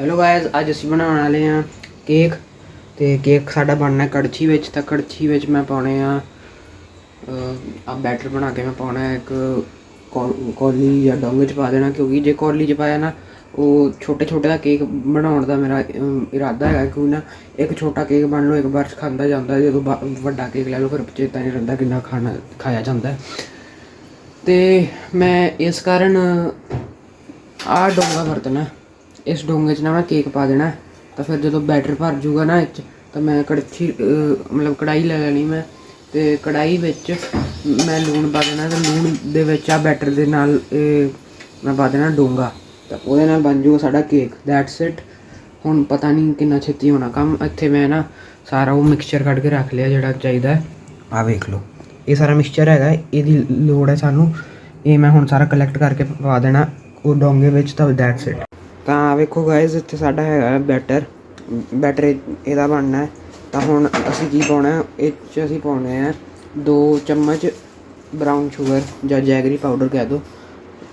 Hello guys ਅੱਜ ਅਸੀਂ ਬਣਾਉਣ ਵਾਲੇ ਆ ਕੇਕ ਤੇ ਕੇਕ ਸਾਡਾ ਬਣਨਾ ਕੜਛੀ ਵਿੱਚ, ਤਾਂ ਕੜਛੀ ਵਿੱਚ ਮੈਂ ਪਾਉਣੇ ਆ ਆ ਬੈਟਰ ਬਣਾ ਕੇ ਮੈਂ ਪਾਉਣਾ ਇੱਕ ਕੌ- ਕੌਲੀ ਜਾਂ ਡੋਂਗੇ ਚ ਪਾ ਦੇਣਾ, ਕਿਉਂਕਿ ਜੇ ਕੌਲੀ ਚ ਪਾਇਆ ਨਾ, ਉਹ ਛੋਟੇ ਛੋਟੇ ਦਾ ਕੇਕ ਬਣਾਉਣ ਦਾ ਮੇਰਾ ਇਰਾਦਾ ਹੈਗਾ ਕਿਉਂ ਨਾ ਇੱਕ ਛੋਟਾ ਕੇਕ ਬਣ ਲਓ, ਇੱਕ ਵਾਰ 'ਚ ਖਾਂਦਾ ਜਾਂਦਾ, ਜਦੋਂ ਬਾ- ਵੱਡਾ ਕੇਕ ਲੈ ਲਓ, ਫਿਰ ਚੇਤਾ ਨਹੀਂ ਰਹਿੰਦਾ ਕਿੰਨਾ ਖਾਣਾ, ਖਾਇਆ ਜਾਂਦਾ ਹੈ। ਤੇ ਮੈਂ ਇਸ ਕਾਰਨ ਆ ਡੋਂਗਾ ਵਰਤਣਾ ਇਸ ਡੋਂਗੇ 'ਚ ਨਾ ਮੈਂ ਕੇਕ ਪਾ ਦੇਣਾ। ਤਾਂ ਫਿਰ ਜਦੋਂ ਬੈਟਰ ਭਰ ਜੂਗਾ ਨਾ ਇਹ 'ਚ, ਤਾਂ ਮੈਂ ਕੜਛੀ ਮਤਲਬ ਕੜਾਈ ਲੈ ਲੈਣੀ ਮੈਂ। ਤੇ ਕੜਾਈ ਵਿੱਚ ਮੈਂ ਲੂਣ ਪਾ ਦੇਣਾ ਤੇ ਲੂਣ ਦੇ ਵਿੱਚ ਆ ਬੈਟਰ ਦੇ ਨਾਲ, ਇਹ, ਮੈਂ ਪਾ ਦੇਣਾ ਡੋਂਗਾ। ਤਾਂ ਉਹਦੇ ਨਾਲ ਬਣ ਜੂਗਾ ਸਾਡਾ ਕੇਕ। ਦੈਟਸ ਇਟ ਹੁਣ ਪਤਾ ਨਹੀਂ ਕਿੰਨਾ ਛੇਤੀ ਹੋਣਾ ਕੰਮ। ਇੱਥੇ ਮੈਂ ਨਾ ਸਾਰਾ ਉਹ ਮਿਕਸਚਰ ਕੱਢ ਕੇ ਰੱਖ ਲਿਆ ਜਿਹੜਾ ਚਾਹੀਦਾ। ਹੈ ਆ ਵੇਖ ਲਓ। ਇਹ ਸਾਰਾ ਮਿਕਸਚਰ ਹੈਗਾ। ਇਹਦੀ ਲੋੜ ਹੈ ਸਾਨੂੰ। ਇਹ ਮੈਂ ਹੁਣ ਸਾਰਾ ਕਲੈਕਟ ਕਰਕੇ ਪਾ ਦੇਣਾ। ਉਹ ਡੋਂਗੇ ਵਿੱਚ ਤਾਂ ਦੈਟਸ ਇਟ ਤਾਂ ਆਹ ਵੇਖੋ ਗਾਇਜ਼ ਇੱਥੇ ਸਾਡਾ ਹੈਗਾ ਬੈਟਰ ਬੈਟਰ ਇਹਦਾ ਬਣਨਾ ਤਾਂ ਹੁਣ ਅਸੀਂ ਕੀ ਪਾਉਣਾ ਇਹ 'ਚ ਅਸੀਂ ਪਾਉਣੇ ਆ 2 ਚਮਚ ਬਰਾਊਨ ਸ਼ੂਗਰ ਜਾਂ ਜੈਗਰੀ ਪਾਊਡਰ ਕਹਿ ਦੋ।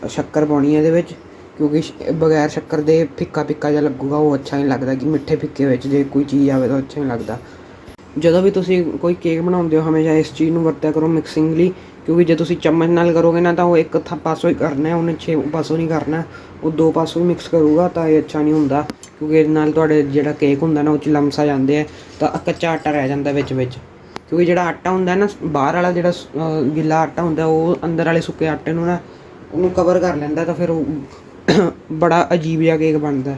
ਸ਼ੱਕਰ ਪਾਉਣੀ ਹੈ ਇਹਦੇ ਵਿੱਚ, ਕਿਉਂਕਿ ਬਗੈਰ ਸ਼ੱਕਰ ਦੇ ਫਿੱਕਾ ਫਿੱਕਾ ਜਿਹਾ ਲੱਗੂਗਾ, ਉਹ ਅੱਛਾ ਨਹੀਂ ਲੱਗਦਾ ਕਿ ਮਿੱਠੇ ਫਿੱਕੇ ਵਿੱਚ ਜੇ ਕੋਈ ਚੀਜ਼ ਆਵੇ ਤਾਂ ਅੱਛਾ ਨਹੀਂ ਲੱਗਦਾ। ਜਦੋਂ ਵੀ ਤੁਸੀਂ ਕੋਈ ਕੇਕ ਬਣਾਉਂਦੇ ਹੋ, ਹਮੇਸ਼ਾ ਇਸ ਚੀਜ਼ ਨੂੰ ਵਰਤਿਆ ਕਰੋ ਮਿਕਸਿੰਗਲੀ ਕਿਉਂਕਿ ਜੇ ਤੁਸੀਂ ਚਮਚ ਨਾਲ ਕਰੋਗੇ ਨਾ, ਤਾਂ ਉਹ ਇੱਕ ਥਾ ਪਾਸੋਂ ਹੀ ਕਰਨਾ ਉਹਨੇ ਛੇ ਪਾਸੋਂ ਨਹੀਂ ਕਰਨਾ, ਉਹ ਦੋ ਪਾਸੋਂ ਹੀ ਮਿਕਸ ਕਰੂਗਾ, ਤਾਂ ਇਹ ਅੱਛਾ ਨਹੀਂ ਹੁੰਦਾ, ਕਿਉਂਕਿ ਇਹਦੇ ਨਾਲ ਤੁਹਾਡੇ ਜਿਹੜਾ ਕੇਕ ਹੁੰਦਾ ਨਾ, ਉਹ ਚ ਲਮਸ ਆ ਜਾਂਦੇ ਆ, ਤਾਂ ਕੱਚਾ ਆਟਾ ਰਹਿ ਜਾਂਦਾ ਵਿੱਚ ਵਿੱਚ। ਕਿਉਂਕਿ ਜਿਹੜਾ ਆਟਾ ਹੁੰਦਾ ਨਾ, ਬਾਹਰ ਵਾਲਾ ਜਿਹੜਾ ਸ- ਗਿੱਲਾ ਆਟਾ ਹੁੰਦਾ, ਉਹ ਅੰਦਰ ਵਾਲੇ ਸੁੱਕੇ ਆਟੇ ਨੂੰ ਨਾ, ਉਹਨੂੰ ਕਵਰ ਕਰ ਲੈਂਦਾ, ਤਾਂ ਫਿਰ ਉਹ ਬੜਾ ਅਜੀਬ ਜਿਹਾ ਕੇਕ ਬਣਦਾ।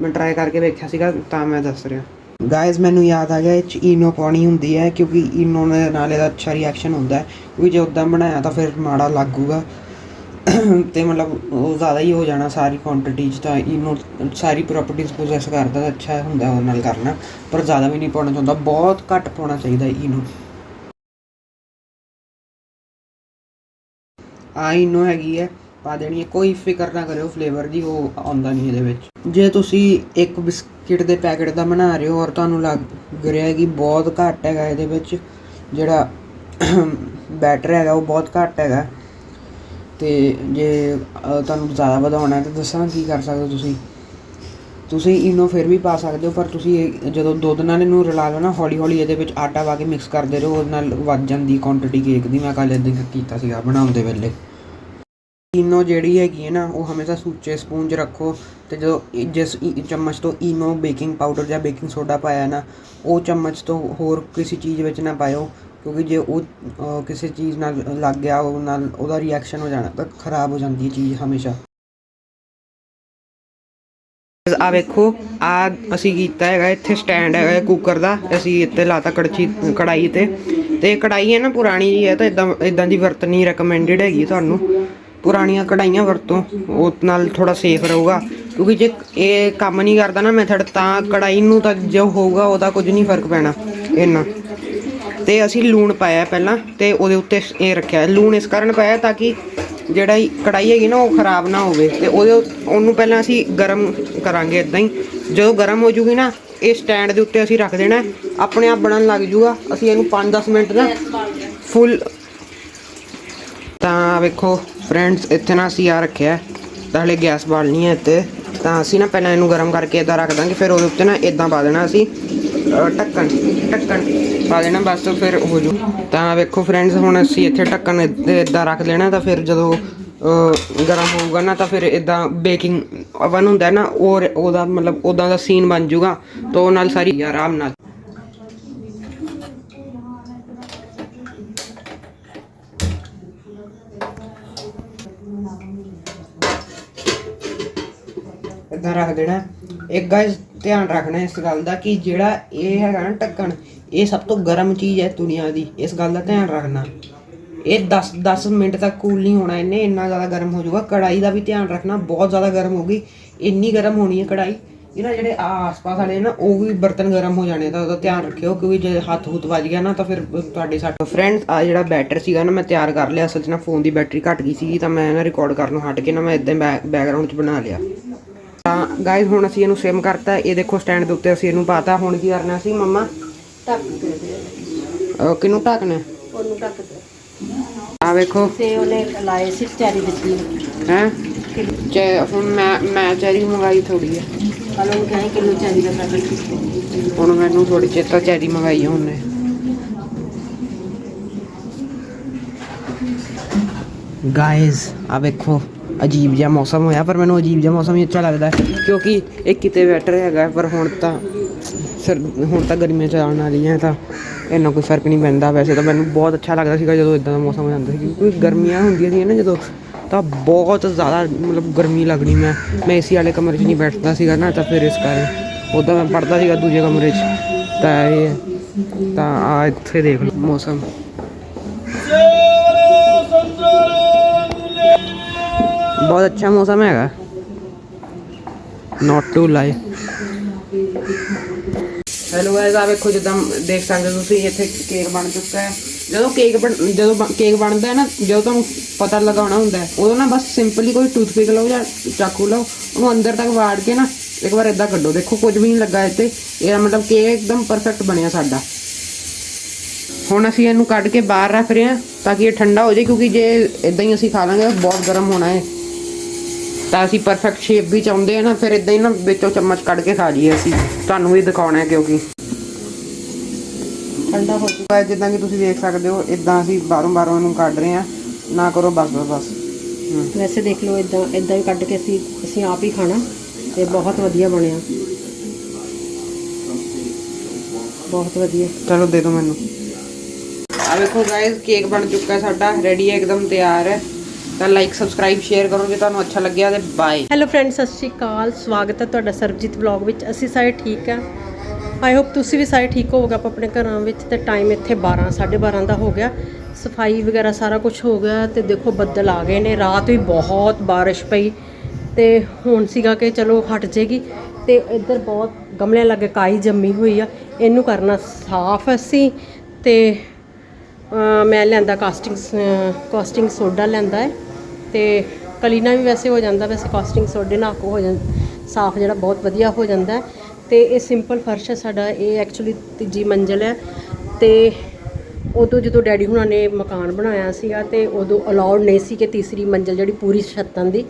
ਮੈਂ ਟਰਾਈ ਕਰਕੇ ਵੇਖਿਆ ਸੀਗਾ, ਤਾਂ ਮੈਂ ਦੱਸ ਰਿਹਾ। ਗਾਇਜ਼ ਮੈਨੂੰ ਯਾਦ ਆ ਗਿਆ, ਇਹ 'ਚ ਈਨੋ ਪਾਉਣੀ ਹੁੰਦੀ ਹੈ, ਕਿਉਂਕਿ ਈਨੋ ਦੇ ਨਾਲ ਇਹਦਾ ਅੱਛਾ ਰਿਐਕਸ਼ਨ ਹੁੰਦਾ ਕਿਉਂਕਿ ਜੇ ਉਦਾਂ ਬਣਾਇਆ ਤਾਂ ਫਿਰ ਮਾੜਾ ਲੱਗੂਗਾ। ਤੇ ਮਤਲਬ ਉਹ ਜ਼ਿਆਦਾ ਹੀ ਹੋ ਜਾਣਾ ਸਾਰੀ ਕੁਆਂਟੀਟੀ 'ਚ ਤਾਂ ਈਨੋ, ਸਾਰੀ ਪ੍ਰੋਪਰਟੀਜ਼ ਪੋਸੈਸ ਕਰਦਾ ਤਾਂ ਅੱਛਾ ਹੁੰਦਾ ਉਹ ਨਾਲ ਕਰਨਾ। ਪਰ ਜ਼ਿਆਦਾ ਵੀ ਨਹੀਂ ਪਾਉਣਾ ਚਾਹੁੰਦਾ, ਬਹੁਤ ਘੱਟ ਪਾਉਣਾ ਚਾਹੀਦਾ ਈਨੋ। ਆ ਈਨੋ ਹੈਗੀ ਹੈ। ਪਾ ਦੇਣੀ ਹੈ। ਕੋਈ ਫਿਕਰ ਨਾ ਕਰਿਓ ਫਲੇਵਰ ਦੀ ਉਹ ਆਉਂਦਾ ਨਹੀਂ ਇਹਦੇ ਵਿੱਚ। ਜੇ ਤੁਸੀਂ ਇੱਕ ਬਿਸਕਿਟ ਦੇ ਪੈਕੇਟ ਦਾ ਬਣਾ ਰਹੇ ਹੋ ਔਰ ਤੁਹਾਨੂੰ ਲੱਗ ਰਿਹਾ ਕਿ ਬਹੁਤ ਘੱਟ ਹੈਗਾ ਇਹਦੇ ਵਿੱਚ, ਜਿਹੜਾ ਬੈਟਰ ਹੈਗਾ, ਉਹ ਬਹੁਤ ਘੱਟ ਹੈਗਾ। ਤੇ ਜੇ ਤੁਹਾਨੂੰ ਜ਼ਿਆਦਾ ਵਧਾਉਣਾ ਹੈ ਤਾਂ ਦੱਸਾਂ ਕੀ ਕਰ ਸਕਦੇ ਹੋ ਤੁਸੀਂ। ਤੁਸੀਂ ਇਨੋ ਫਿਰ ਵੀ ਪਾ ਸਕਦੇ ਹੋ, ਪਰ ਤੁਸੀਂ ਇਹ ਜਦੋਂ ਦੁੱਧ ਨਾਲ ਇਹਨੂੰ ਰਲਾ ਲਓ ਨਾ ਹੌਲੀ ਹੌਲੀ ਇਹਦੇ ਵਿੱਚ ਆਟਾ ਪਾ ਕੇ ਮਿਕਸ ਕਰਦੇ ਰਹੋ, ਉਹਦੇ ਨਾਲ ਵੱਧ ਜਾਂਦੀ ਕੁਆਂਟੀਟੀ ਕੇਕ ਦੀ। ਮੈਂ ਕੱਲ੍ਹ ਇੱਦਾਂ ਕੀਤਾ ਸੀਗਾ ਬਣਾਉਂਦੇ ਵੇਲੇ। ਈਨੋ ਜਿਹੜੀ ਹੈਗੀ ਹੈ ਨਾ, ਉਹ ਹਮੇਸ਼ਾ ਸੁੱਚੇ ਸਪੂਨ 'ਚ ਰੱਖੋ ਅਤੇ ਜਦੋਂ ਜਿਸ ਈ- ਚਮਚ ਤੋਂ ਈਨੋ ਬੇਕਿੰਗ ਪਾਊਡਰ ਜਾਂ ਬੇਕਿੰਗ ਸੋਡਾ ਪਾਇਆ ਨਾ, ਉਹ ਚਮਚ ਤੋਂ ਹੋਰ ਕਿਸੇ ਚੀਜ਼ ਵਿੱਚ ਨਾ ਪਾਇਓ, ਕਿਉਂਕਿ ਜੇ ਉਹ ਕਿਸੇ ਚੀਜ਼ ਨਾਲ ਲੱਗ ਗਿਆ, ਉਹ ਨਾਲ ਉਹਦਾ ਰਿਐਕਸ਼ਨ ਹੋ ਜਾਣਾ ਤਾਂ ਖਰਾਬ ਹੋ ਜਾਂਦੀ ਹੈ ਚੀਜ਼ ਹਮੇਸ਼ਾ। ਆ ਵੇਖੋ ਆ ਅਸੀਂ ਕੀਤਾ ਹੈਗਾ, ਇੱਥੇ ਸਟੈਂਡ ਹੈਗਾ ਕੁੱਕਰ ਦਾ, ਅਸੀਂ ਇੱਥੇ ਲਾਤਾ ਕੜਛੀ ਕੜਾਈ ਤੇ। ਤੇ ਕੜਾਈ ਹੈ ਨਾ ਪੁਰਾਣੀ ਜੀ ਹੈ ਤਾਂ ਇਦਾਂ ਇਦਾਂ ਦੀ ਵਰਤਣੀ ਰეკਮੈਂਡਡ ਹੈਗੀ ਤੁਹਾਨੂੰ। ਪੁਰਾਣੀਆਂ ਕਢਾਈਆਂ ਵਰਤੋਂ, ਉਹ ਨਾਲ ਥੋੜਾ ਸੇਫ ਰਹੂਗਾ। ਕਿਉਂਕਿ ਜੇ ਇਹ ਕੰਮ ਨਹੀਂ ਕਰਦਾ ਨਾ ਮੈਥਡ ਤਾਂ ਕੜਾਈ ਨੂੰ ਤਾਂ ਜੋ ਹੋਊਗਾ, ਉਹਦਾ ਕੁਝ ਨਹੀਂ ਫ਼ਰਕ ਪੈਣਾ ਇੰਨਾ। ਤੇ ਅਸੀਂ ਲੂਣ ਪਾਇਆ ਪਹਿਲਾਂ, ਤੇ ਉਹਦੇ ਉੱਤੇ ਇਹ ਰੱਖਿਆ। ਲੂਣ ਇਸ ਕਾਰਨ ਪਾਇਆ ਤਾਂ ਕਿ ਜਿਹੜਾ ਇਹ ਕੜਾਈ ਹੈਗੀ ਨਾ, ਉਹ ਖਰਾਬ ਨਾ ਹੋਵੇ। ਤੇ ਉਹਦੇ ਉਹਨੂੰ ਪਹਿਲਾਂ ਅਸੀਂ ਗਰਮ ਕਰਾਂਗੇ ਇਦਾਂ ਹੀ। ਜਦੋਂ ਗਰਮ ਹੋ ਜੂਗੀ ਨਾ, ਇਹ ਸਟੈਂਡ ਦੇ ਉੱਤੇ ਅਸੀਂ ਰੱਖ ਦੇਣਾ ਆਪਣੇ ਆਪ ਬਣਨ ਲੱਗ ਜੂਗਾ। ਅਸੀਂ ਇਹਨੂੰ 5-10 ਮਿੰਟ ਨਾ ਫੁੱਲ ਤਾਂ ਵੇਖੋ। ਫਰੈਂਡਸ ਇੱਥੇ ਨਾ ਅਸੀਂ ਆ ਰੱਖਿਆ ਤਾਂ ਹਲੇ ਗੈਸ ਬਾਲਣੀ ਹੈ ਇੱਥੇ। ਤਾਂ ਅਸੀਂ ਨਾ ਪਹਿਲਾਂ ਇਹਨੂੰ ਗਰਮ ਕਰਕੇ ਇਦਾਂ ਰੱਖ ਦਾਂਗੇ, ਫਿਰ ਉਹਦੇ ਉੱਤੇ ਨਾ ਇਦਾਂ ਪਾ ਦੇਣਾ ਅਸੀਂ। ਢੱਕਣ ਢੱਕਣ ਪਾ ਦੇਣਾ, ਬਸ ਫਿਰ ਹੋ ਜੂ। ਤਾਂ ਵੇਖੋ ਫਰੈਂਡਸ ਹੁਣ ਅਸੀਂ ਇੱਥੇ ਢੱਕਣ ਇਦਾਂ ਰੱਖ ਦੇਣਾ ਤਾਂ ਫਿਰ ਜਦੋਂ ਗਰਮ ਹੋਊਗਾ ਨਾ, ਤਾਂ ਫਿਰ ਇਦਾਂ ਬੇਕਿੰਗ ਓਵਨ ਹੁੰਦਾ ਨਾ, ਉਹ ਉਹਦਾ ਮਤਲਬ ਉਦਾਂ ਦਾ ਸੀਨ ਬਣ ਜੂਗਾ। ਤਾਂ ਉਹ ਨਾਲ ਸਾਰੀ, ਆਰਾਮ ਨਾਲ। ਇਦਾਂ ਰੱਖ ਦੇਣਾ। ਇੱਕ ਗਾਇਸ ਧਿਆਨ ਰੱਖਣਾ ਇਸ ਗੱਲ ਦਾ ਕਿ ਜਿਹੜਾ ਇਹ ਹੈਗਾ ਨਾ ਢੱਕਣ, ਇਹ ਸਭ ਤੋਂ ਗਰਮ ਚੀਜ਼ ਹੈ ਦੁਨੀਆ ਦੀ। ਇਸ ਗੱਲ ਦਾ ਧਿਆਨ ਰੱਖਣਾ। ਇਹ 10 10 ਮਿੰਟ ਤੱਕ ਕੂਲ ਨਹੀਂ ਹੋਣਾ ਇਹਨੇ, ਇੰਨਾ ਜ਼ਿਆਦਾ ਗਰਮ ਹੋ ਜਾਊਗਾ। ਕੜਾਈ ਦਾ ਵੀ ਧਿਆਨ ਰੱਖਣਾ, ਬਹੁਤ ਜ਼ਿਆਦਾ ਗਰਮ ਹੋਗੀ ਇੰਨੀ ਗਰਮ ਹੋਣੀ ਹੈ ਕੜਾਈ ਇਹ ਨਾ ਜਿਹੜੇ ਆਸ-ਪਾਸ ਵਾਲੇ ਨਾ, ਉਹ ਵੀ ਬਰਤਨ ਗਰਮ ਹੋ ਜਾਣੇ ਤਾਂ ਉਹਦਾ ਧਿਆਨ ਰੱਖਿਓ, ਕਿਉਂਕਿ ਜੇ ਹੱਥ ਹੁੱਤ ਵੱਜ ਗਿਆ ਨਾ, ਤਾਂ ਫਿਰ ਤੁਹਾਡੇ ਸੱਟ ਫਰੈਂਡਸ ਆ ਜਿਹੜਾ ਬੈਟਰ ਸੀਗਾ ਨਾ, ਮੈਂ ਤਿਆਰ ਕਰ ਲਿਆ। ਅਸਲ 'ਚ ਨਾ ਫੋਨ ਦੀ ਬੈਟਰੀ ਘਟ ਗਈ ਸੀਗੀ, ਤਾਂ ਮੈਂ ਨਾ ਰਿਕਾਰਡ ਕਰਨ ਨੂੰ ਹਟ ਕੇ ਨਾ, ਮੈਂ ਇਦਾਂ ਬੈਕਗ੍ਰਾਉਂਡ 'ਚ ਬਣਾ ਲਿਆ। ਤਾਂ ਗਾਇਜ਼ ਹੁਣ ਅਸੀਂ ਇਹਨੂੰ ਸਿਮ ਕਰਤਾ ਇਹ ਦੇਖੋ ਸਟੈਂਡ ਦੇ ਉੱਤੇ ਅਸੀਂ ਇਹਨੂੰ ਪਾਤਾ ਹੁਣ ਕੀ ਕਰਨਾ ਸੀ ਮੰਮਾ? ਢੱਕ ਦੇ ਕਿਹਨੂੰ ਢੱਕਣਾ? ਉਹਨੂੰ ਢੱਕ ਦੇ ਆ ਵੇਖੋ। ਤੇ ਉਹਨੇ ਲਾਏ ਸੀ ਚੈਰੀ ਦਿੱਤੀ ਹੈ? ਚੈ ਹੁਣ ਮੈਂ ਮੈਂ ਚੈਰੀ ਮੰਗਾਈ ਥੋੜੀ ਹੈ ਕੱਲ ਨੂੰ ਕਹੇ ਕਿਲੋ ਚੈਰੀ ਦਾ ਪੈਕਟ ਹੁਣ ਮੈਨੂੰ ਥੋੜੀ ਚੇਤਾ ਚੈਰੀ ਮੰਗਾਈ ਉਹਨੇ। ਗਾਇਜ਼ ਆ ਵੇਖੋ। ਅਜੀਬ ਜਿਹਾ ਮੌਸਮ ਹੋਇਆ, ਪਰ ਮੈਨੂੰ ਅਜੀਬ ਜਿਹਾ ਮੌਸਮ ਹੀ ਅੱਛਾ ਲੱਗਦਾ, ਕਿਉਂਕਿ ਇਹ ਕਿਤੇ ਬੈਟਰ ਹੈਗਾ, ਪਰ ਹੁਣ ਤਾਂ ਸਰ, ਹੁਣ ਤਾਂ ਗਰਮੀਆਂ ਚ ਵਾਲੀਆਂ ਤਾਂ ਇੰਨਾ ਕੋਈ ਫ਼ਰਕ ਨਹੀਂ ਪੈਂਦਾ। ਵੈਸੇ ਤਾਂ ਮੈਨੂੰ ਬਹੁਤ ਅੱਛਾ ਲੱਗਦਾ ਸੀਗਾ ਜਦੋਂ ਇਦਾਂ ਦਾ ਮੌਸਮ ਹੋ ਜਾਂਦਾ ਸੀ, ਕਿਉਂਕਿ ਗਰਮੀਆਂ ਹੁੰਦੀਆਂ ਸੀ ਨਾ ਜਦੋਂ, ਤਾਂ ਬਹੁਤ ਜ਼ਿਆਦਾ ਮਤਲਬ ਗਰਮੀ ਲੱਗਣੀ ਮੈਂ ਮੈਂ ਏਸੀ ਵਾਲੇ ਕਮਰੇ 'ਚ ਨਹੀਂ ਬੈਠਦਾ ਸੀਗਾ ਨਾ, ਤਾਂ ਫਿਰ ਇਸ ਕਾਰਨ ਉਦਾਂ ਮੈਂ ਪੜਦਾ ਸੀਗਾ ਦੂਜੇ ਕਮਰੇ 'ਚ, ਤਾਂ ਇਹ ਤਾਂ ਆ ਇੱਥੇ ਦੇਖ ਲਓ ਮੌਸਮ। ਬਹੁਤ ਅੱਛਾ ਮੌਸਮ ਹੈਗਾ। Not to lie hello guys ਆ ਵੇਖੋ ਜਿੱਦਾਂ ਦੇਖ ਸਕਦੇ ਹੋ ਤੁਸੀਂ, ਇੱਥੇ ਕੇਕ ਬਣ ਚੁੱਕਾ ਹੈ। ਜਦੋਂ ਕੇਕ ਬਣ, ਜਦੋਂ ਬ- ਕੇਕ ਬਣਦਾ ਹੈ ਨਾ, ਜਦੋਂ ਤੁਹਾਨੂੰ ਪਤਾ ਲਗਾਉਣਾ ਹੁੰਦਾ ਹੈ, ਉਦੋਂ ਨਾ ਬਸ ਸਿੰਪਲੀ ਕੋਈ ਟੂਥਪਿਕ ਲਓ ਜਾਂ ਚਾਕੂ ਲਓ, ਉਹਨੂੰ ਅੰਦਰ ਤੱਕ ਵਾੜ ਕੇ ਨਾ ਇੱਕ ਵਾਰ ਇਦਾਂ ਕੱਢੋ। ਦੇਖੋ ਕੁਝ ਵੀ ਨਹੀਂ ਲੱਗਾ ਇੱਥੇ ਇਹਦਾ ਮਤਲਬ ਕੇਕ ਇੱਕਦਮ ਪਰਫੈਕਟ ਬਣਿਆ ਸਾਡਾ। ਹੁਣ ਅਸੀਂ ਇਹਨੂੰ ਕੱਢ ਕੇ ਬਾਹਰ ਰੱਖ ਰਹੇ ਹਾਂ ਤਾਂ ਕਿ ਇਹ ਠੰਡਾ ਹੋ ਜਾਏ, ਕਿਉਂਕਿ ਜੇ ਇਦਾਂ ਹੀ ਅਸੀਂ ਖਾ ਲਾਂਗੇ, ਬਹੁਤ ਗਰਮ ਹੋਣਾ ਹੈ। ਤਾਂ ਅਸੀਂ ਪਰਫੈਕਟ ਸ਼ੇਪ ਵੀ ਚਾਹੁੰਦੇ ਆ ਨਾ ਫਿਰ ਇਦਾਂ ਹੀ ਨਾ ਵਿੱਚੋਂ ਚਮਚ ਕੱਢ ਕੇ ਖਾ ਲਈਏ ਅਸੀਂ। ਤੁਹਾਨੂੰ ਵੀ ਦਿਖਾਉਣਾ ਹੈ ਕਿਉਂਕਿ। ਠੰਡਾ ਹੋ ਜੂ ਜਿੱਦਾਂ ਕਿ ਤੁਸੀਂ ਦੇਖ ਸਕਦੇ ਹੋ ਇਦਾਂ ਅਸੀਂ ਬਾਹਰੋਂ ਬਾਹਰੋਂ ਇਹਨੂੰ ਕੱਢ ਰਹੇ ਹਾਂ। ਨਾ ਕਰੋ ਬਸ ਬਸ ਬਸ। ਹੂੰ। ਵੈਸੇ ਦੇਖ ਲਓ ਇਦਾਂ ਇਦਾਂ ਹੀ ਕੱਢ ਕੇ ਅਸੀਂ ਅਸੀਂ ਆਪ ਹੀ ਖਾਣਾ। ਤੇ ਬਹੁਤ ਵਧੀਆ ਬਣਿਆ। ਬਹੁਤ ਵਧੀਆ। ਚਲੋ ਦੇ ਦਿਓ ਮੈਨੂੰ। ਆ ਵੇਖੋ ਗਾਇਸ ਕੇਕ ਬਣ ਚੁੱਕਾ ਹੈ ਸਾਡਾ। ਰੈਡੀ ਹੈ ਇੱਕਦਮ ਤਿਆਰ। ਹੈ ਤਾਂ ਲਾਈਕ ਸਬਸਕ੍ਰਾਈਬ ਸ਼ੇਅਰ ਕਰੋ ਜੇ ਤੁਹਾਨੂੰ ਅੱਛਾ ਲੱਗਿਆ ਤੇ ਬਾਏ ਹੈਲੋ ਫਰੈਂਡਸ ਸਤਿ ਸ਼੍ਰੀ ਅਕਾਲ। ਸਵਾਗਤ ਹੈ ਤੁਹਾਡਾ ਸਰਬਜੀਤ ਵਲੌਗ ਵਿੱਚ। ਅਸੀਂ ਸਾਰੇ ਠੀਕ ਆ। ਆਈ ਹੋਪ ਤੁਸੀਂ ਵੀ ਸਾਰੇ ਠੀਕ ਹੋਵੋਗੇ। ਆਪਾਂ ਆਪਣੇ ਘਰਾਂ ਵਿੱਚ ਤੇ ਟਾਈਮ ਇੱਥੇ 12 12:30 ਦਾ ਹੋ ਗਿਆ। ਸਫ਼ਾਈ ਵਗੈਰਾ ਸਾਰਾ ਕੁਝ ਹੋ ਗਿਆ ਤੇ ਦੇਖੋ ਬੱਦਲ ਆ ਗਏ ਨੇ। ਰਾਤ ਵੀ ਬਹੁਤ ਬਾਰਿਸ਼ ਪਈ ਤੇ ਹੁਣ ਸੀਗਾ ਕਿ ਚਲੋ ਹਟ ਜੇਗੀ। ਤੇ ਇੱਧਰ ਬਹੁਤ ਗਮਲਿਆਂ ਲੱਗੇ ਕਾਈ ਜੰਮੀ ਹੋਈ ਆ। ਇਹਨੂੰ ਕਰਨਾ ਸਾਫ਼ ਅਸੀਂ ਤੇ ਮੈਂ ਲੈਂਦਾ ਕਾਸਟਿੰਗ ਕਾਸਟਿੰਗ ਸੋਡਾ ਲੈਂਦਾ ਹੈ। ਤੇ ਕਲੀਨਾ ਵੀ ਵੈਸੇ ਹੋ ਜਾਂਦਾ, ਵੈਸੇ ਕਾਸਟਿੰਗ ਸੋਡੇ ਨਾਲ ਕੋ ਹੋ ਜਾਂਦਾ ਸਾਫ਼ ਜਿਹੜਾ ਬਹੁਤ ਵਧੀਆ ਹੋ ਜਾਂਦਾ ਹੈ। ਤੇ ਇਹ ਸਿੰਪਲ ਫਰਸ਼ ਹੈ ਸਾਡਾ, ਇਹ ਐਕਚੁਅਲੀ ਤੀਜੀ ਮੰਜ਼ਿਲ ਹੈ। ਤੇ ਉਦੋਂ ਜਦੋਂ ਡੈਡੀ ਹੁਣਾਂ ਨੇ ਮਕਾਨ ਬਣਾਇਆ ਸੀਗਾ ਤੇ ਉਦੋਂ ਅਲਾਉਡ ਨਹੀਂ ਸੀ ਕਿ ਤੀਸਰੀ ਮੰਜ਼ਿਲ ਜਿਹੜੀ ਪੂਰੀ ਛੱਤਾਂ ਦੀ,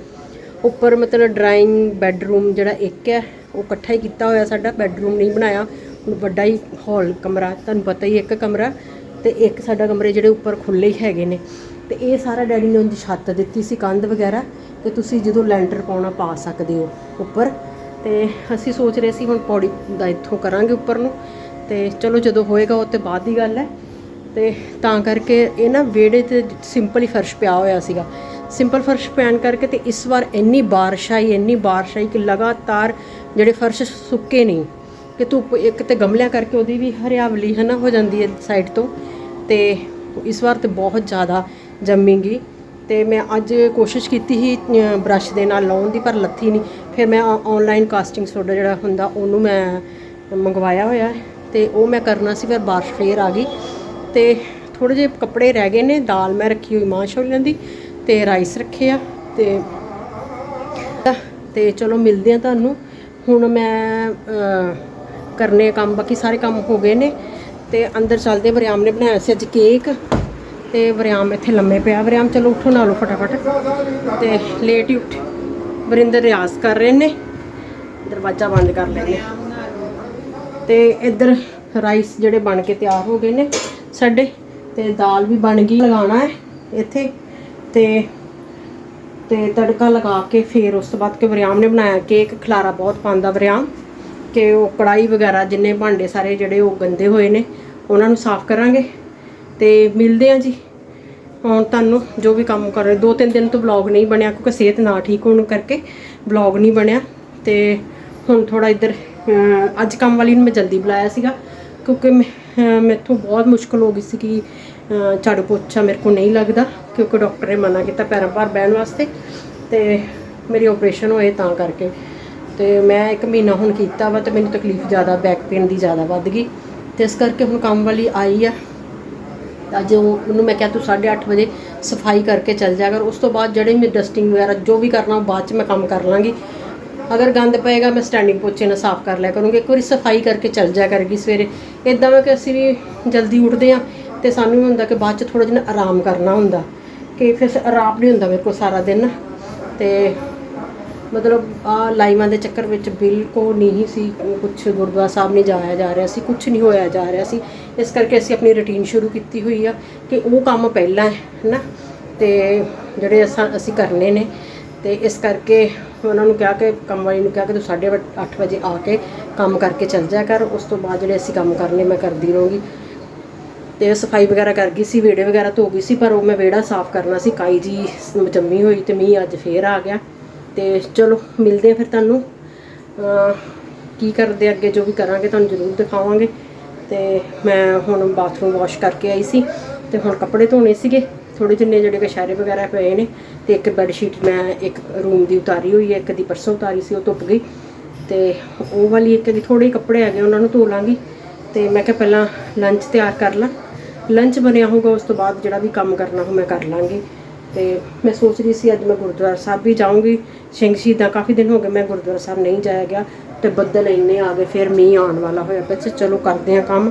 ਉੱਪਰ ਮਤਲਬ ਡਰਾਇੰਗ ਬੈੱਡਰੂਮ ਜਿਹੜਾ ਇੱਕ ਹੈ, ਉਹ ਇਕੱਠਾ ਹੀ ਕੀਤਾ ਹੋਇਆ ਸਾਡਾ ਬੈੱਡਰੂਮ ਨਹੀਂ ਬਣਾਇਆ। ਹੁਣ ਵੱਡਾ ਹੀ ਹਾਲ ਕਮਰਾ, ਤੁਹਾਨੂੰ ਪਤਾ ਹੀ ਇੱਕ ਕਮਰਾ, ਤੇ ਇੱਕ ਸਾਡਾ ਕਮਰੇ ਜਿਹੜੇ ਉੱਪਰ ਖੁੱਲੇ ਹੀ ਹੈਗੇ ਨੇ। ਤੇ ਇਹ ਸਾਰਾ ਡੈਡੀ ਨੇ ਉਂਝ ਛੱਤ ਦਿੱਤੀ ਸੀ, ਕੰਧ ਵਗੈਰਾ, ਤੇ ਤੁਸੀਂ ਜਦੋਂ ਲੈਂਟਰ ਪਾਉਣਾ ਪਾ ਸਕਦੇ ਹੋ ਉੱਪਰ। ਤੇ ਅਸੀਂ ਸੋਚ ਰਹੇ ਸੀ ਹੁਣ ਪੌੜੀ ਦਾ ਇੱਥੋਂ ਕਰਾਂਗੇ ਉੱਪਰ ਨੂੰ। ਤੇ ਚਲੋ ਜਦੋਂ ਹੋਏਗਾ ਉਹ ਤੇ ਬਾਅਦ ਦੀ ਗੱਲ ਹੈ। ਤੇ ਤਾਂ ਕਰਕੇ ਇਹ ਨਾ ਵਿਹੜੇ ਤੇ ਸਿੰਪਲ ਹੀ ਫਰਸ਼ ਪਿਆ ਹੋਇਆ ਸੀਗਾ। ਸਿੰਪਲ ਫਰਸ਼ ਪੈਣ ਕਰਕੇ ਤੇ ਇਸ ਵਾਰ ਇੰਨੀ ਬਾਰਿਸ਼ ਆਈ, ਇੰਨੀ ਬਾਰਿਸ਼ ਆਈ ਕਿ ਲਗਾਤਾਰ ਜਿਹੜੇ ਫਰਸ਼ ਸੁੱਕੇ ਨਹੀਂ, ਕਿ ਧੁੱਪ ਇੱਕ ਤੇ ਗਮਲਿਆਂ ਕਰਕੇ ਉਹਦੀ ਵੀ ਹਰਿਆਵਲੀ ਹੈ ਨਾ ਹੋ ਜਾਂਦੀ ਹੈ ਸਾਈਡ ਤੋਂ। ਤੇ ਇਸ ਵਾਰ ਤੇ ਬਹੁਤ ਜ਼ਿਆਦਾ ਜੰਮੀਗੀ। ਅਤੇ ਮੈਂ ਅੱਜ ਕੋਸ਼ਿਸ਼ ਕੀਤੀ ਸੀ ਬਰੱਸ਼ ਦੇ ਨਾਲ ਲਾਉਣ ਦੀ, ਪਰ ਲੱਥੀ ਨਹੀਂ। ਫਿਰ ਮੈਂ ਔਨਲਾਈਨ ਕਾਸਟਿੰਗ ਸੋਡਾ ਜਿਹੜਾ ਹੁੰਦਾ, ਉਹਨੂੰ ਮੈਂ ਮੰਗਵਾਇਆ ਹੋਇਆ ਅਤੇ ਉਹ ਮੈਂ ਕਰਨਾ ਸੀ, ਫਿਰ ਬਾਰਿਸ਼ ਫੇਰ ਆ ਗਈ। ਅਤੇ ਥੋੜ੍ਹੇ ਜਿਹੇ ਕੱਪੜੇ ਰਹਿ ਗਏ ਨੇ, ਦਾਲ ਮੈਂ ਰੱਖੀ ਹੋਈ ਮਾਂ ਛੋਲਿਆਂ ਦੀ ਅਤੇ ਰਾਈਸ ਰੱਖੇ ਆ ਅਤੇ ਤੇ ਚਲੋ ਮਿਲਦੇ ਆ ਤੁਹਾਨੂੰ। ਹੁਣ ਮੈਂ ਕਰਨੇ ਕੰਮ, ਬਾਕੀ ਸਾਰੇ ਕੰਮ ਹੋ ਗਏ ਨੇ। ਤੇ ਅੰਦਰ ਚੱਲਦੇ ਬਰਿਆਮ ਨੇ ਬਣਾਇਆ ਸੀ ਅੱਜ ਕੇਕ ਤੇ ਵਰਿਆਮ ਇੱਥੇ ਲੰਮੇ ਪਿਆ। ਵਰਿਆਮ ਚਲੋ ਉੱਠੋ ਨਾ ਫਟਾਫਟ। ਤੇ ਲੇਟ ਹੀ ਉੱਠ। ਵਰਿੰਦਰ ਰਿਆਜ਼ ਕਰ ਰਹੇ ਨੇ। ਦਰਵਾਜ਼ਾ ਬੰਦ ਕਰ ਲੈਣੇ ਤੇ ਇੱਧਰ ਰਾਈਸ ਜਿਹੜੇ ਬਣ ਕੇ ਤਿਆਰ ਹੋ ਗਏ ਨੇ, ਸਾਡੇ। ਤੇ ਦਾਲ ਵੀ ਬਣ ਗਈ, ਲਗਾਉਣਾ ਹੈ ਇੱਥੇ। ਤੇ ਤੇ ਤੜਕਾ ਲਗਾ ਕੇ ਫਿਰ ਉਸ ਤੋਂ ਬਾਅਦ ਕਿ ਵਰਿਆਮ ਨੇ ਬਣਾਇਆ। ਕੇਕ ਖਲਾਰਾ ਬਹੁਤ ਪਾਉਂਦਾ ਵਰਿਆਮ। ਕਿ ਉਹ ਕੜਾਈ ਵਗੈਰਾ ਜਿੰਨੇ ਭਾਂਡੇ ਸਾਰੇ ਜਿਹੜੇ ਉਹ ਗੰਦੇ ਹੋਏ ਨੇ, ਉਹਨਾਂ ਨੂੰ ਸਾਫ਼ ਕਰਾਂਗੇ। ਤੇ ਮਿਲਦੇ ਆ ਜੀ। ਹੁਣ ਤੁਹਾਨੂੰ ਜੋ ਵੀ ਕੰਮ ਕਰ ਰਹੇ, ਦੋ ਤਿੰਨ ਦਿਨ ਤੋਂ ਵਲੌਗ ਨਹੀਂ ਬਣਿਆ, ਕਿਉਂਕਿ ਸਿਹਤ ਨਾ ਠੀਕ ਹੋਣ ਕਰਕੇ ਵਲੌਗ ਨਹੀਂ ਬਣਿਆ। ਤੇ ਹੁਣ ਥੋੜਾ ਇੱਧਰ ਅੱਜ ਕੰਮ ਵਾਲੀ ਨੂੰ ਮੈਂ ਜਲਦੀ ਬੁਲਾਇਆ ਸੀਗਾ, ਕਿਉਂਕਿ ਮੈਂ- ਮੈਥੋਂ ਬਹੁਤ ਮੁਸ਼ਕਲ ਹੋ ਗਈ ਸੀ ਕਿ ਝਾੜੂ ਪੋਚਾ ਮੇਰੇ ਕੋਲ ਨਹੀਂ ਲੱਗਦਾ, ਕਿਉਂਕਿ ਡਾਕਟਰ ਨੇ ਮਨਾ ਕੀਤਾ ਪੈਰਾਂ ਭਾਰ ਬਹਿਣ ਵਾਸਤੇ। ਤੇ ਮੇਰੀ ਆਪਰੇਸ਼ਨ ਹੋਏ ਤਾਂ ਕਰਕੇ। ਤੇ ਮੈਂ ਇੱਕ ਮਹੀਨਾ ਹੁਣ ਕੀਤਾ ਵਾ ਤੇ ਮੈਨੂੰ ਤਕਲੀਫ ਜ਼ਿਆਦਾ ਬੈਕ ਪੇਨ ਦੀ ਜ਼ਿਆਦਾ ਵੱਧ ਗਈ। ਤੇ ਇਸ ਕਰਕੇ ਹੁਣ ਕੰਮ ਵਾਲੀ ਆਈ ਆ। ਅੱਜ ਉਹਨੂੰ ਮੈਂ ਕਿਹਾ ਤੂੰ 8:30 ਵਜੇ ਸਫ਼ਾਈ ਕਰਕੇ ਚੱਲ ਜਾ ਕਰ। ਉਸ ਤੋਂ ਬਾਅਦ ਜਿਹੜੇ ਮੈਂ ਡਸਟਿੰਗ ਵਗੈਰਾ ਜੋ ਵੀ ਕਰਨਾ, ਉਹ ਬਾਅਦ ਚ ਮੈਂ ਕੰਮ ਕਰ ਲਾਂਗੀ। ਅਗਰ ਗੰਦ ਪਏਗਾ, ਮੈਂ ਸਟੈਂਡਿੰਗ ਪੋਚੇ ਨਾਲ ਸਾਫ਼ ਕਰ ਲਿਆ ਕਰੂੰਗੀ। ਇੱਕ ਵਾਰੀ ਸਫ਼ਾਈ ਕਰਕੇ ਚੱਲ ਜਾ ਕਰਗੀ ਸਵੇਰੇ। ਇਦਾਂ ਵਾ ਕਿ ਅਸੀਂ ਵੀ ਜਲਦੀ ਉੱਠਦੇ ਆ ਤੇ ਸਾਨੂੰ ਵੀ ਹੁੰਦਾ ਕਿ ਬਾਅਦ ਚ ਥੋੜਾ ਜਿਹਾ ਆਰਾਮ ਕਰਨਾ ਹੁੰਦਾ। ਕਿ ਫਿਰ ਆਰਾਮ ਨਹੀਂ ਹੁੰਦਾ ਮੇਰੇ ਕੋਲ ਸਾਰਾ ਦਿਨ। ਤੇ ਮਤਲਬ ਆ ਲਾਈਵਾਂ ਦੇ ਚੱਕਰ ਵਿੱਚ ਬਿਲਕੁਲ ਨਹੀਂ ਸੀ ਕੁਝ ਗੁਰਦੁਆਰਾ ਸਾਹਿਬ ਨਹੀਂ ਜਾਇਆ ਜਾ ਰਿਹਾ ਸੀ ਕੁਝ ਨਹੀਂ ਹੋਇਆ ਜਾ ਰਿਹਾ ਸੀ। ਇਸ ਕਰਕੇ ਅਸੀਂ ਆਪਣੀ ਰੁਟੀਨ ਸ਼ੁਰੂ ਕੀਤੀ ਹੋਈ ਆ ਕਿ ਉਹ ਕੰਮ ਪਹਿਲਾਂ ਹੈ ਨਾ ਤੇ ਜਿਹੜੇ ਅਸਾਂ, ਅਸੀਂ ਕਰਨੇ ਨੇ, ਤੇ ਇਸ ਕਰਕੇ ਉਹਨਾਂ ਨੂੰ ਕਿਹਾ ਕਿ, ਕੰਮ ਵਾਲੀ ਨੂੰ ਕਿਹਾ ਕਿ ਤੂੰ 8:30 ਵਜੇ ਆ ਕੇ ਕੰਮ ਕਰਕੇ ਚੱਲ ਜਾ ਕਰ, ਉਸ ਤੋਂ ਬਾਅਦ ਜਿਹੜੇ ਅਸੀਂ ਕੰਮ ਕਰਨੇ, ਮੈਂ ਕਰਦੀ ਰਹੂੰਗੀ। ਤੇ ਸਫ਼ਾਈ ਵਗੈਰਾ ਕਰ ਗਈ ਸੀ, ਵਿਹੜੇ ਵਗੈਰਾ ਧੋ ਗਈ ਸੀ, ਪਰ ਉਹ ਮੈਂ ਵਿਹੜਾ ਸਾਫ਼ ਕਰਨਾ ਸੀ, ਕਾਈ ਜੀ ਜੰਮੀ ਹੋਈ ਤੇ ਮੀਂਹ ਅੱਜ ਫੇਰ ਆ ਗਿਆ। ਤੇ ਚਲੋ, ਮਿਲਦੇ ਆ ਫਿਰ ਤੁਹਾਨੂੰ। ਕੀ ਕਰਦੇ ਅੱਗੇ, ਜੋ ਵੀ ਕਰਾਂਗੇ, ਤੁਹਾਨੂੰ ਜ਼ਰੂਰ ਦਿਖਾਵਾਂਗੇ। ਤੇ ਮੈਂ ਹੁਣ ਬਾਥਰੂਮ ਵਾਸ਼ ਕਰਕੇ ਆਈ ਸੀ ਤੇ ਹੁਣ ਕੱਪੜੇ ਧੋਣੇ ਸੀਗੇ। ਥੋੜੇ ਜਿੰਨੇ ਜਿਹੜੇ ਕਸ਼ਾਰੇ ਵਗੈਰਾ ਪਏ ਨੇ ਤੇ ਇੱਕ ਬੈੱਡ ਸ਼ੀਟ ਮੈਂ ਇੱਕ ਰੂਮ ਦੀ ਉਤਾਰੀ ਹੋਈ ਹੈ, ਇੱਕ ਦੀ ਪਰਸੋਂ ਉਤਾਰੀ ਸੀ, ਉਹ ਧੁੱਪ ਗਈ। ਤੇ ਉਹ ਵਾਲੀ ਇੱਕ ਦੀ ਥੋੜੇ ਕੱਪੜੇ ਹੈਗੇ, ਉਹਨਾਂ ਨੂੰ ਧੋ ਲਾਂਗੀ। ਤੇ ਮੈਂ ਕਿਹਾ ਪਹਿਲਾਂ ਲੰਚ ਤਿਆਰ ਕਰ ਲਾਂ। ਲੰਚ ਬਣਿਆ ਹੋਊਗਾ, ਉਸ ਤੋਂ ਬਾਅਦ ਜਿਹੜਾ ਵੀ ਕੰਮ ਕਰਨਾ ਹੋ ਮੈਂ ਕਰ ਲਾਂਗੀ। ਤੇ ਮੈਂ ਸੋਚ ਰਹੀ ਸੀ ਅੱਜ ਮੈਂ ਗੁਰਦੁਆਰਾ ਸਾਹਿਬ ਵੀ ਜਾਊਂਗੀ। ਸਿੰਘ ਸ਼ਹੀਦਾਂ ਕਾਫੀ ਦਿਨ ਹੋ ਗਏ ਮੈਂ ਗੁਰਦੁਆਰਾ ਸਾਹਿਬ ਨਹੀਂ ਜਾਇਆ ਗਿਆ ਤੇ ਬੱਦਲ ਇੰਨੇ ਆ ਗਏ, ਫਿਰ ਮੀਂਹ ਆਉਣ ਵਾਲਾ ਹੋਇਆ ਪਿਆ ਤੇ ਚਲੋ ਕਰਦੇ ਆ ਕੰਮ।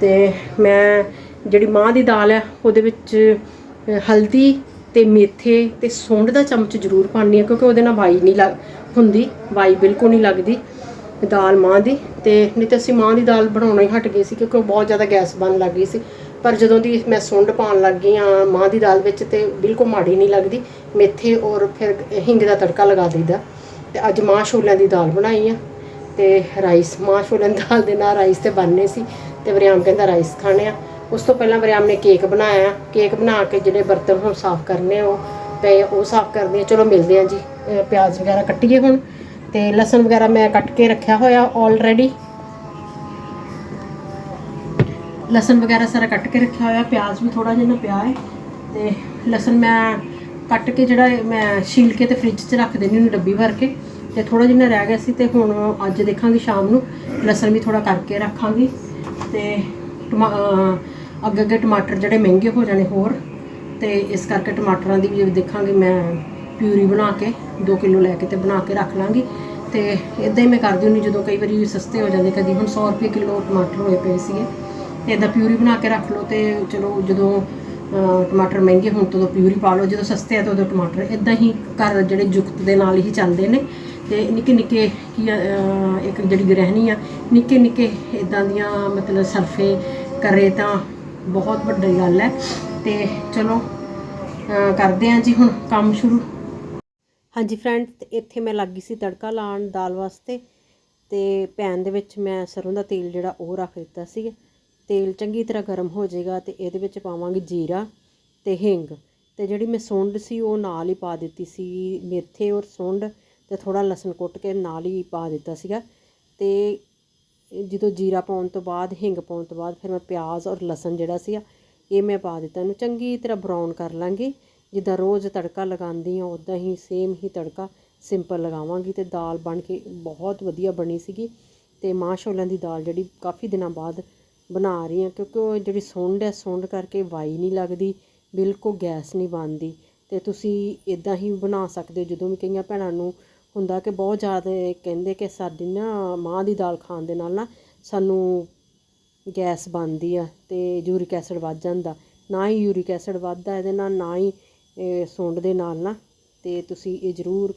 ਤੇ ਮੈਂ ਜਿਹੜੀ ਮਾਂ ਦੀ ਦਾਲ ਹੈ ਉਹਦੇ ਵਿੱਚ ਹਲਦੀ ਤੇ ਮੇਥੇ ਤੇ ਸੌਂਡ ਦਾ ਚਮਚ ਜ਼ਰੂਰ ਪਾਉਂਦੀ ਆ ਕਿਉਂਕਿ ਉਹਦੇ ਨਾਲ ਵਾਈ ਨਹੀਂ ਲੱਗ ਹੁੰਦੀ, ਵਾਈ ਬਿਲਕੁਲ ਨਹੀਂ ਲੱਗਦੀ ਦਾਲ ਮਾਂ ਦੀ। ਤੇ ਨਹੀਂ ਤਾਂ ਅਸੀਂ ਮਾਂ ਦੀ ਦਾਲ ਬਣਾਉਣਾ ਹੀ ਹਟ ਗਏ ਸੀ ਕਿਉਂਕਿ ਉਹ ਬਹੁਤ ਜ਼ਿਆਦਾ ਗੈਸ ਬਣ ਲੱਗ ਗਈ ਸੀ। ਪਰ ਜਦੋਂ ਦੀ ਮੈਂ ਸੁੰਡ ਪਾਉਣ ਲੱਗ ਗਈ ਆ ਮਾਂ ਦੀ ਦਾਲ ਵਿੱਚ ਤੇ ਬਿਲਕੁਲ ਮਾੜੀ ਨਹੀਂ ਲੱਗਦੀ, ਮੇਥੇ ਔਰ ਫਿਰ ਹਿੰਗ ਦਾ ਤੜਕਾ ਲਗਾ ਦਈਦਾ। ਤੇ ਅੱਜ ਮਾਂ ਛੋਲਿਆਂ ਦੀ ਦਾਲ ਬਣਾਈ ਆ ਤੇ ਰਾਈਸ, ਮਾਂ ਛੋਲਿਆਂ ਦੀ ਦਾਲ ਦੇ ਨਾਲ ਰਾਈਸ ਤੇ ਬਣਨੇ ਸੀ ਤੇ ਵਰਿਆਮ ਕਹਿੰਦਾ ਰਾਈਸ ਖਾਣੇ ਆ। ਉਸ ਤੋਂ ਪਹਿਲਾਂ ਵਰਿਆਮ ਨੇ ਕੇਕ ਬਣਾਇਆ, ਕੇਕ ਬਣਾ ਕੇ ਜਿਹੜੇ ਬਰਤਨ ਹੁਣ ਸਾਫ਼ ਕਰਨੇ ਉਹ ਪਏ ਉਹ ਸਾਫ਼ ਕਰਦੇ ਆ। ਚਲੋ ਮਿਲਦੇ ਆ ਜੀ ਪਿਆਜ਼ ਵਗੈਰਾ ਕੱਟੀਏ ਹੁਣ ਤੇ ਲਸਣ ਵਗੈਰਾ ਮੈਂ ਕੱਟ ਕੇ ਰੱਖਿਆ ਹੋਇਆ ਆਲਰੇਡੀ ਲਸਣ ਵਗੈਰਾ ਸਾਰਾ ਕੱਟ ਕੇ ਰੱਖਿਆ ਹੋਇਆ, ਪਿਆਜ਼ ਵੀ ਥੋੜਾ ਜਿਹਾ ਨਾ ਪਿਆ ਹੈ। ਤੇ ਲਸਣ ਮੈਂ ਕੱਟ ਕੇ ਜਿਹੜਾ ਮੈਂ ਛੀਲ ਕੇ ਤੇ ਫ੍ਰਿਜ 'ਚ ਰੱਖ ਦਿੰਦੀ ਉਹਨੂੰ ਡੱਬੀ ਭਰ ਕੇ। ਤੇ ਥੋੜਾ ਜਿਹਾ ਰਹਿ ਗਿਆ ਸੀ ਤੇ ਹੁਣ ਅੱਜ ਦੇਖਾਂਗੇ ਸ਼ਾਮ ਨੂੰ, ਲਸਣ ਵੀ ਥੋੜਾ ਕਰਕੇ ਰੱਖਾਂਗੀ। ਤੇ ਟਮਾ- ਅੱਗੇ ਅੱਗੇ ਟਮਾਟਰ ਜਿਹੜੇ ਮਹਿੰਗੇ ਹੋ ਜਾਣੇ ਹੋਰ, ਤੇ ਇਸ ਕਰਕੇ ਟਮਾਟਰਾਂ ਦੀ ਵੀ ਦੇਖਾਂਗੇ ਮੈਂ ਪਿਊਰੀ ਬਣਾ ਕੇ 2 ਕਿਲੋ ਲੈ ਕੇ ਤੇ ਬਣਾ ਕੇ ਰੱਖ ਲਾਂਗੀ। ਤੇ ਇਦਾਂ ਹੀ ਮੈਂ ਕਰਦੀ ਹੁੰਦੀ ਜਦੋਂ ਕਈ ਵਾਰੀ ਸਸਤੇ ਹੋ ਜਾਂਦੇ, ਕਦੀ ਹੁਣ 100 ਰੁਪਏ ਕਿਲੋ ਟਮਾਟਰ ਹੋਏ ਪਏ ਸੀਗੇ। ਤੇ ਇਦਾਂ ਪਿਊਰੀ ਬਣਾ ਕੇ ਰੱਖ ਲਓ ਤੇ ਚਲੋ ਜਦੋਂ ਟਮਾਟਰ ਮਹਿੰਗੇ ਹੋਣ ਤੋਂ ਉਦੋਂ ਪਿਊਰੀ ਪਾ ਲਓ, ਜਦੋਂ ਸਸਤੇ ਆ ਤਾਂ ਉਦੋਂ ਟਮਾਟਰ। ਇਦਾਂ ਹੀ ਘਰ ਜਿਹੜੇ ਜੁਗਤ ਦੇ ਨਾਲ ਹੀ ਚੱਲਦੇ ਨੇ ਤੇ ਨਿੱਕੇ ਨਿੱਕੇ ਕੀ ਇੱਕ ਜਿਹੜੀ ਗ੍ਰਹਿਣੀ ਆ, ਨਿੱਕੇ ਨਿੱਕੇ ਇਦਾਂ ਦੀਆਂ ਮਤਲਬ ਸਰਫੇ ਕਰੇ ਤਾਂ ਬਹੁਤ ਵੱਡੀ ਗੱਲ ਹੈ। ਤੇ ਚਲੋ ਕਰਦੇ ਹਾਂ ਜੀ ਹੁਣ ਕੰਮ ਸ਼ੁਰੂ। ਹਾਂਜੀ ਫਰੈਂਡ ਇੱਥੇ ਮੈਂ ਲੱਗੀ ਸੀ ਤੜਕਾ ਲਾਉਣ ਦਾਲ ਵਾਸਤੇ ਤੇ ਪੈਨ ਦੇ ਵਿੱਚ ਮੈਂ ਸਰੋਂ ਦਾ ਤੇਲ ਜਿਹੜਾ ਉਹ ਰੱਖ ਦਿੱਤਾ ਸੀ ਤੇਲ ਚੰਗੀ ਤਰ੍ਹਾਂ ਗਰਮ ਹੋ ਜਾਏਗਾ ਤੇ ਇਹਦੇ ਵਿੱਚ ਪਾਵਾਂਗੇ ਜੀਰਾ ਤੇ ਹਿੰਗ। ਤੇ ਜਿਹੜੀ ਮੈਂ ਸੁੰਡ ਸੀ ਉਹ ਨਾਲ ਹੀ ਪਾ ਦਿੱਤੀ ਸੀ, ਮੇਥੇ ਔਰ ਸੁੰਡ ਤੇ ਥੋੜਾ ਲਸਣ ਕੁੱਟ ਕੇ ਨਾਲ ਹੀ ਪਾ ਦਿੱਤਾ ਸੀਗਾ। ਤੇ ਜਦੋਂ ਜੀਰਾ ਪਾਉਣ ਤੋਂ ਬਾਅਦ, ਹਿੰਗ ਪਾਉਣ ਤੋਂ ਬਾਅਦ ਫਿਰ ਮੈਂ ਪਿਆਜ਼ ਔਰ ਲਸਣ ਜਿਹੜਾ ਸੀ ਇਹ ਮੈਂ ਪਾ ਦਿੱਤਾ। ਇਹਨੂੰ ਚੰਗੀ ਤਰ੍ਹਾਂ ਬਰਾਊਨ ਕਰ ਲਾਂਗੀ। ਜਿੱਦਾਂ ਰੋਜ਼ ਤੜਕਾ ਲਗਾਉਂਦੀ ਹਾਂ ਉਦਾਂ ਹੀ ਸੇਮ ਹੀ ਤੜਕਾ ਸਿੰਪਲ ਲਗਾਵਾਂਗੀ ਤੇ ਦਾਲ ਬਣ ਕੇ ਬਹੁਤ ਵਧੀਆ ਬਣੀ ਸੀਗੀ। ਤੇ ਮਾਂ ਛੋਲਿਆਂ ਦੀ ਦਾਲ ਜਿਹੜੀ ਕਾਫੀ ਦਿਨਾਂ ਬਾਅਦ ਬਣਾ ਰਹੀ ਹਾਂ ਕਿਉਂਕਿ ਉਹ ਜਿਹੜੀ ਸੁੰਡ ਹੈ, ਸੁੰਡ ਕਰਕੇ ਵਾਈ ਨਹੀਂ ਲੱਗਦੀ, ਬਿਲਕੁਲ ਗੈਸ ਨਹੀਂ ਬਣਦੀ। ਅਤੇ ਤੁਸੀਂ ਇੱਦਾਂ ਹੀ ਬਣਾ ਸਕਦੇ ਹੋ। ਜਦੋਂ ਵੀ ਕਈਆਂ ਭੈਣਾਂ ਨੂੰ ਹੁੰਦਾ ਕਿ ਬਹੁਤ ਜ਼ਿਆਦਾ ਕਹਿੰਦੇ ਕਿ ਸਾਡੀ ਨਾ ਮਾਂਹ ਦੀ ਦਾਲ ਖਾਣ ਦੇ ਨਾਲ ਨਾ ਸਾਨੂੰ ਗੈਸ ਬਣਦੀ ਆ ਅਤੇ ਯੂਰਿਕ ਐਸਿਡ ਵੱਧ ਜਾਂਦਾ। ਨਾ ਹੀ ਯੂਰਿਕ ਐਸਿਡ ਵੱਧਦਾ ਇਹਦੇ ਨਾਲ, ਨਾ ਹੀ ਇਹ ਸੁੰਡ ਦੇ ਨਾਲ ਨਾ। ਅਤੇ ਤੁਸੀਂ ਇਹ ਜ਼ਰੂਰ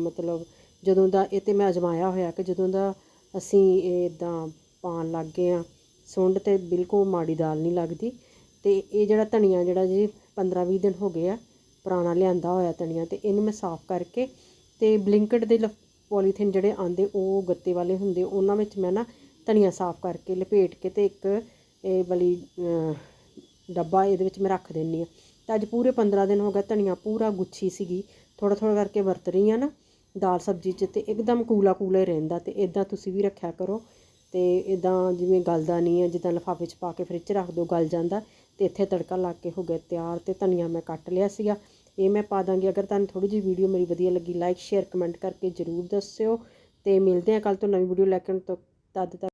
ਮਤਲਬ ਜਦੋਂ ਦਾ ਇਹ ਤੇ ਮੈਂ ਅਜਮਾਇਆ ਹੋਇਆ ਕਿ ਜਦੋਂ ਦਾ ਅਸੀਂ ਇਹ ਇਦਾਂ ਪਾਣ ਲੱਗ ਗਏ ਆ ਸੁੰਡ ਤੇ ਬਿਲਕੁਲ ਮਾੜੀ ਦਾਲ ਨਹੀਂ ਲੱਗਦੀ। ਤੇ ਇਹ ਜਿਹੜਾ ਧਨੀਆ ਜਿਹੜਾ ਜੀ 15 20 ਦਿਨ ਹੋ ਗਏ ਆ, ਪੁਰਾਣਾ ਲਿਆਂਦਾ ਹੋਇਆ ਧਨੀਆ ਤੇ ਇਹਨੂੰ ਮੈਂ ਸਾਫ਼ ਕਰਕੇ ਤੇ ਬਲਿੰਕਟ ਦੇ ਪੋਲੀਥੀਨ ਜਿਹੜੇ ਆਂਦੇ ਉਹ ਗੱਤੇ ਵਾਲੇ ਹੁੰਦੇ, ਉਹਨਾਂ ਵਿੱਚ ਮੈਂ ਨਾ ਧਨੀਆ ਸਾਫ਼ ਕਰਕੇ ਲਪੇਟ ਕੇ ਤੇ ਇੱਕ ਇਹ ਵਾਲੀ ਡੱਬਾ ਇਹਦੇ ਵਿੱਚ ਮੈਂ ਰੱਖ ਦਿੰਨੀ ਆ। ਤਾਂ ਅੱਜ ਪੂਰੇ 15 ਦਿਨ ਹੋ ਗਏ ਧਨੀਆ ਪੂਰਾ ਗੁੱਛੀ ਸੀਗੀ ਥੋੜਾ ਥੋੜਾ ਕਰਕੇ ਵਰਤ ਰਹੀ ਆ ਨਾ ਦਾਲ ਸਬਜ਼ੀ 'ਚ ਤੇ ਇੱਕਦਮ ਕੂਲਾ ਕੂਲਾ ਹੀ ਰਹਿੰਦਾ ਤੇ ਇਦਾਂ ਤੁਸੀਂ ਵੀ ਰੱਖਿਆ ਕਰੋ। ਅਤੇ ਇੱਦਾਂ ਜਿਵੇਂ ਗਲਦਾ ਨਹੀਂ ਹੈ, ਜਿੱਦਾਂ ਲਿਫਾਫੇ 'ਚ ਪਾ ਕੇ ਫਰਿੱਜ 'ਚ ਰੱਖ ਦਿਓ ਗਲ ਜਾਂਦਾ ਅਤੇ ਇੱਥੇ ਤੜਕਾ ਲਾ ਕੇ ਹੋ ਗਿਆ ਤਿਆਰ ਅਤੇ ਧਨੀਆ ਮੈਂ ਕੱਟ ਲਿਆ ਸੀਗਾ। ਇਹ ਮੈਂ ਪਾ ਦਾਂਗੀ। ਅਗਰ ਤੁਹਾਨੂੰ ਥੋੜ੍ਹੀ ਜਿਹੀ ਵੀਡੀਓ ਮੇਰੀ ਵਧੀਆ ਲੱਗੀ ਲਾਈਕ ਸ਼ੇਅਰ ਕਮੈਂਟ ਕਰਕੇ ਜਰੂਰ ਦੱਸਿਓ ਅਤੇ ਮਿਲਦੇ ਹਾਂ ਕੱਲ੍ਹ ਤੋਂ ਨਵੀਂ ਵੀਡੀਓ ਲੈ ਕੇ। ਤਦ ਤੱਕ